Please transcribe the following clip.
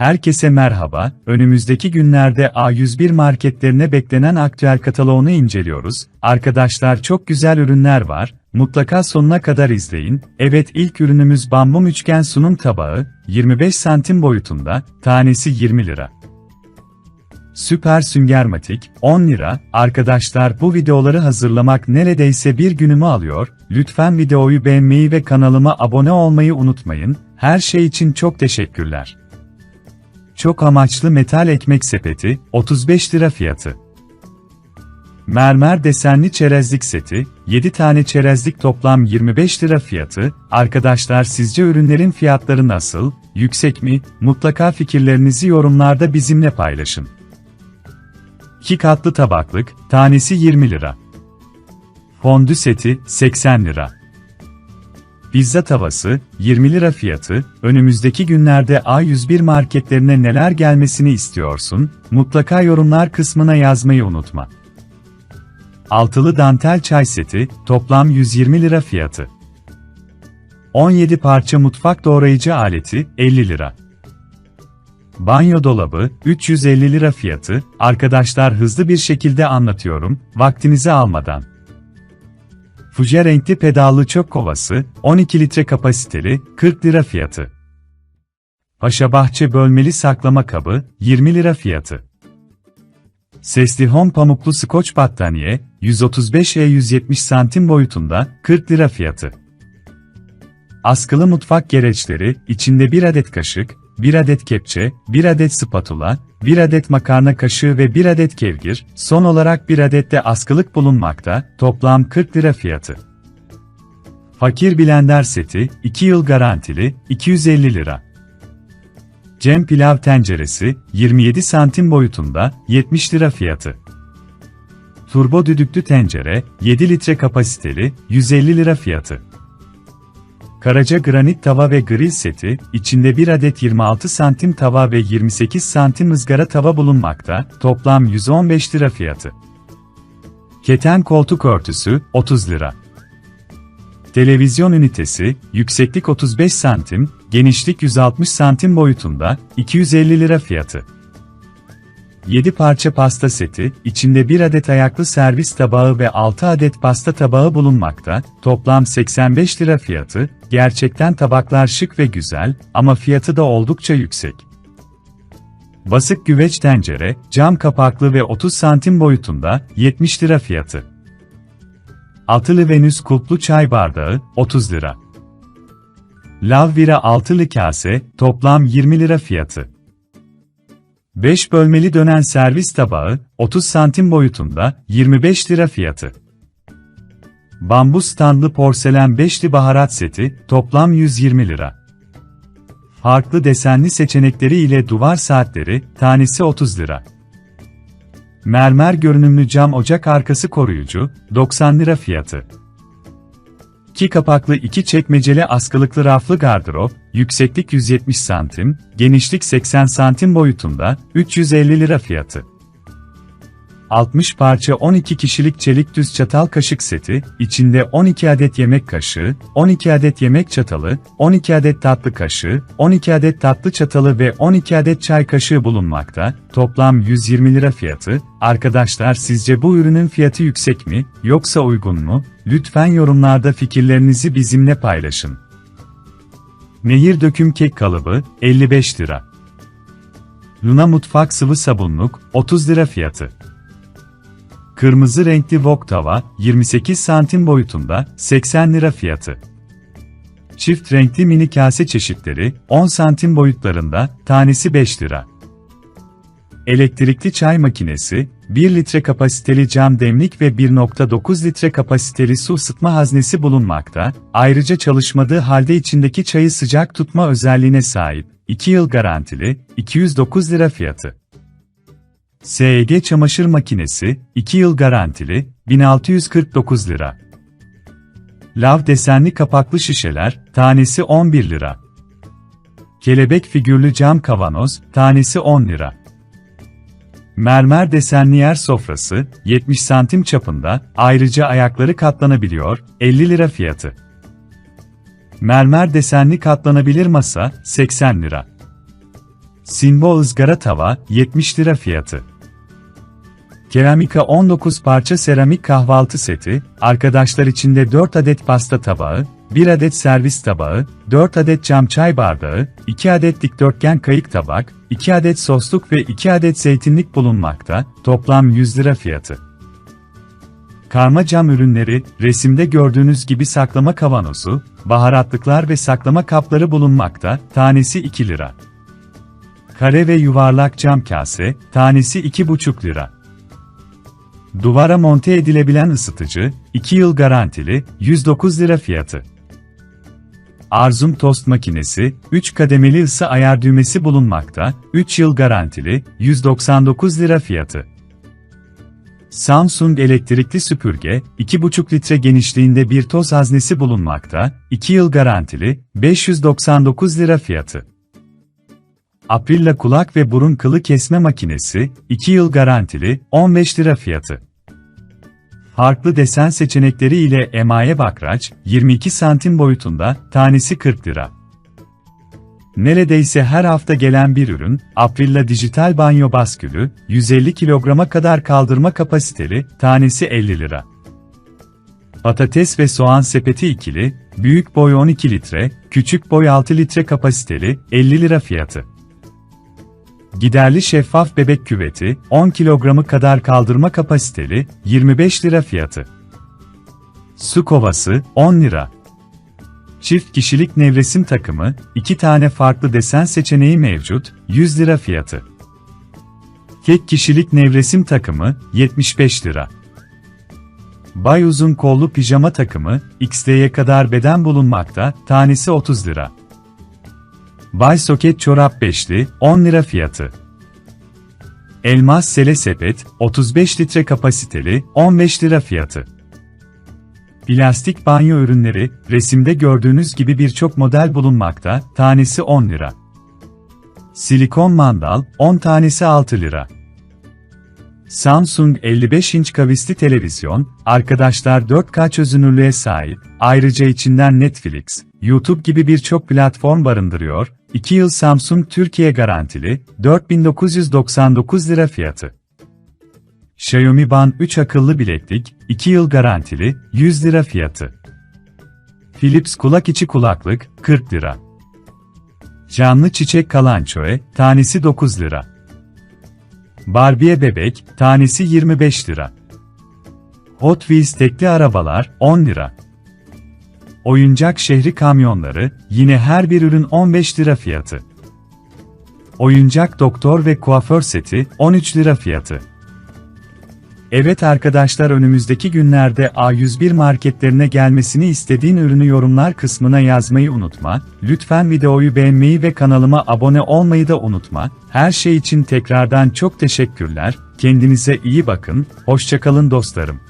Herkese merhaba, önümüzdeki günlerde A101 marketlerine beklenen aktüel kataloğunu inceliyoruz. Arkadaşlar çok güzel ürünler var, mutlaka sonuna kadar izleyin. Evet ilk ürünümüz bambum üçgen sunum tabağı, 25 santim boyutunda, tanesi 20 lira. Süper Süngermatik, 10 lira. Arkadaşlar bu videoları hazırlamak neredeyse bir günümü alıyor. Lütfen videoyu beğenmeyi ve kanalıma abone olmayı unutmayın. Her şey için çok teşekkürler. Çok amaçlı metal ekmek sepeti, 35 lira fiyatı. Mermer desenli çerezlik seti, 7 tane çerezlik toplam 25 lira fiyatı. Arkadaşlar sizce ürünlerin fiyatları nasıl, yüksek mi? Mutlaka fikirlerinizi yorumlarda bizimle paylaşın. 2 katlı tabaklık, tanesi 20 lira. Fondü seti, 80 lira. Pizza tavası, 20 lira fiyatı, önümüzdeki günlerde A101 marketlerine neler gelmesini istiyorsun, mutlaka yorumlar kısmına yazmayı unutma. Altılı dantel çay seti, toplam 120 lira fiyatı. 17 parça mutfak doğrayıcı aleti, 50 lira. Banyo dolabı, 350 lira fiyatı, arkadaşlar hızlı bir şekilde anlatıyorum, vaktinizi almadan. Fuji renkli pedallı çöp kovası, 12 litre kapasiteli, 40 lira fiyatı. Paşabahçe bölmeli saklama kabı, 20 lira fiyatı. Sesli Home pamuklu skoç battaniye, 135 e 170 santim boyutunda, 40 lira fiyatı. Askılı mutfak gereçleri, içinde 1 adet kaşık, 1 adet kepçe, 1 adet spatula, 1 adet makarna kaşığı ve 1 adet kevgir, son olarak 1 adet de askılık bulunmakta, toplam 40 lira fiyatı. Fakir blender seti, 2 yıl garantili, 250 lira. Cem pilav tenceresi, 27 santim boyutunda, 70 lira fiyatı. Turbo düdüklü tencere, 7 litre kapasiteli, 150 lira fiyatı. Karaca granit tava ve grill seti, içinde 1 adet 26 santim tava ve 28 santim ızgara tava bulunmakta, toplam 115 lira fiyatı. Keten koltuk örtüsü, 30 lira. Televizyon ünitesi, yükseklik 35 santim, genişlik 160 santim boyutunda, 250 lira fiyatı. 7 parça pasta seti, içinde 1 adet ayaklı servis tabağı ve 6 adet pasta tabağı bulunmakta, toplam 85 lira fiyatı, gerçekten tabaklar şık ve güzel, ama fiyatı da oldukça yüksek. Basık güveç tencere, cam kapaklı ve 30 santim boyutunda, 70 lira fiyatı. Altılı Venüs kulplu çay bardağı, 30 lira. Lavvira altılı kase, toplam 20 lira fiyatı. 5 bölmeli dönen servis tabağı, 30 santim boyutunda, 25 lira fiyatı. Bambu standlı porselen beşli baharat seti, toplam 120 lira. Farklı desenli seçenekleri ile duvar saatleri, tanesi 30 lira. Mermer görünümlü cam ocak arkası koruyucu, 90 lira fiyatı. 2 kapaklı 2 çekmeceli askılıklı raflı gardırop, yükseklik 170 santim, genişlik 80 santim boyutunda, 350 lira fiyatı. 60 parça 12 kişilik çelik düz çatal kaşık seti, içinde 12 adet yemek kaşığı, 12 adet yemek çatalı, 12 adet tatlı kaşığı, 12 adet tatlı çatalı ve 12 adet çay kaşığı bulunmakta, toplam 120 lira fiyatı. Arkadaşlar sizce bu ürünün fiyatı yüksek mi, yoksa uygun mu? Lütfen yorumlarda fikirlerinizi bizimle paylaşın. Nehir döküm kek kalıbı, 55 lira. Luna mutfak sıvı sabunluk, 30 lira fiyatı. Kırmızı renkli wok tava, 28 santim boyutunda, 80 lira fiyatı. Çift renkli mini kase çeşitleri, 10 santim boyutlarında, tanesi 5 lira. Elektrikli çay makinesi, 1 litre kapasiteli cam demlik ve 1.9 litre kapasiteli su ısıtma haznesi bulunmakta, ayrıca çalışmadığı halde içindeki çayı sıcak tutma özelliğine sahip, 2 yıl garantili, 209 lira fiyatı. SEG çamaşır makinesi, 2 yıl garantili, 1649 lira. Lav desenli kapaklı şişeler, tanesi 11 lira. Kelebek figürlü cam kavanoz, tanesi 10 lira. Mermer desenli yer sofrası, 70 santim çapında, ayrıca ayakları katlanabiliyor, 50 lira fiyatı. Mermer desenli katlanabilir masa, 80 lira. Sinbo ızgara tava, 70 lira fiyatı. Keramika 19 parça seramik kahvaltı seti, arkadaşlar içinde 4 adet pasta tabağı, 1 adet servis tabağı, 4 adet cam çay bardağı, 2 adet dikdörtgen kayık tabak, 2 adet sosluk ve 2 adet zeytinlik bulunmakta, toplam 100 lira fiyatı. Karma cam ürünleri, resimde gördüğünüz gibi saklama kavanozu, baharatlıklar ve saklama kapları bulunmakta, tanesi 2 lira. Kare ve yuvarlak cam kase, tanesi 2,5 lira. Duvara monte edilebilen ısıtıcı, 2 yıl garantili, 109 lira fiyatı. Arzum tost makinesi, 3 kademeli ısı ayar düğmesi bulunmakta, 3 yıl garantili, 199 lira fiyatı. Samsung elektrikli süpürge, 2,5 litre genişliğinde bir toz haznesi bulunmakta, 2 yıl garantili, 599 lira fiyatı. Aprilla kulak ve burun kılı kesme makinesi, 2 yıl garantili, 15 lira fiyatı. Farklı desen seçenekleri ile emaye bakraç, 22 santim boyutunda, tanesi 40 lira. Neredeyse her hafta gelen bir ürün, Aprilla dijital banyo baskülü, 150 kilograma kadar kaldırma kapasiteli, tanesi 50 lira. Patates ve soğan sepeti ikili, büyük boy 12 litre, küçük boy 6 litre kapasiteli, 50 lira fiyatı. Giderli şeffaf bebek küveti, 10 kilogramı kadar kaldırma kapasiteli, 25 lira fiyatı. Su kovası, 10 lira. Çift kişilik nevresim takımı, 2 tane farklı desen seçeneği mevcut, 100 lira fiyatı. Tek kişilik nevresim takımı, 75 lira. Bay uzun kollu pijama takımı, XL'ye kadar beden bulunmakta, tanesi 30 lira. Bay soket çorap beşli, 10 lira fiyatı. Elmas sele sepet, 35 litre kapasiteli, 15 lira fiyatı. Plastik banyo ürünleri, resimde gördüğünüz gibi birçok model bulunmakta, tanesi 10 lira. Silikon mandal, 10 tanesi 6 lira. Samsung 55 inç kavisli televizyon, arkadaşlar 4K çözünürlüğe sahip, ayrıca içinden Netflix, YouTube gibi birçok platform barındırıyor, 2 yıl Samsung Türkiye garantili, 4999 lira fiyatı. Xiaomi Band 3 akıllı bileklik, 2 yıl garantili, 100 lira fiyatı. Philips kulak içi kulaklık, 40 lira. Canlı çiçek kalançoe, tanesi 9 lira. Barbie bebek, tanesi 25 lira. Hot Wheels tekli arabalar, 10 lira. Oyuncak şehri kamyonları, yine her bir ürün 15 lira fiyatı. Oyuncak doktor ve kuaför seti, 13 lira fiyatı. Evet arkadaşlar önümüzdeki günlerde A101 marketlerine gelmesini istediğin ürünü yorumlar kısmına yazmayı unutma. Lütfen videoyu beğenmeyi ve kanalıma abone olmayı da unutma. Her şey için tekrardan çok teşekkürler. Kendinize iyi bakın. Hoşçakalın dostlarım.